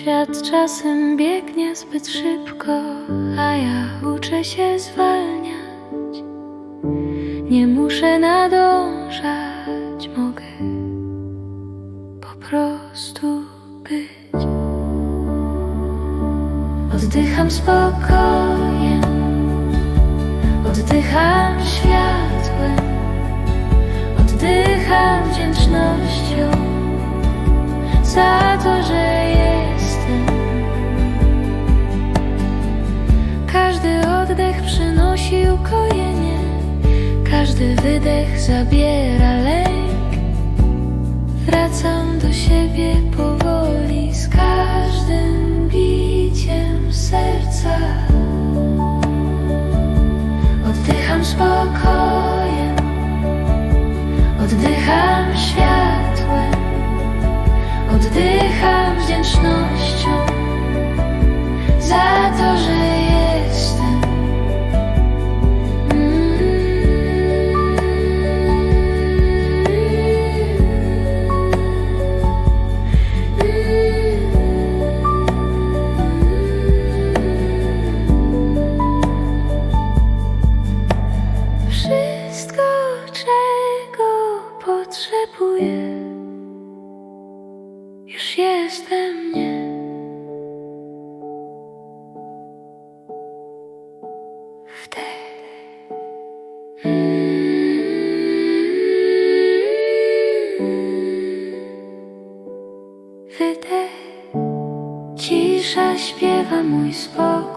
Świat czasem biegnie zbyt szybko, a ja uczę się zwalniać. Nie muszę nadążać, mogę po prostu być. Oddycham spokojem, oddycham światłem, oddycham wdzięcznością oddech przynosi ukojenie, każdy wydech zabiera lęk. Wracam do siebie powoli z każdym biciem serca. Oddycham spokojem, oddycham światłem, oddycham wdzięcznością potrzebuję, już jest we mnie. Wdech. Wydech. Cisza śpiewa mój spokój.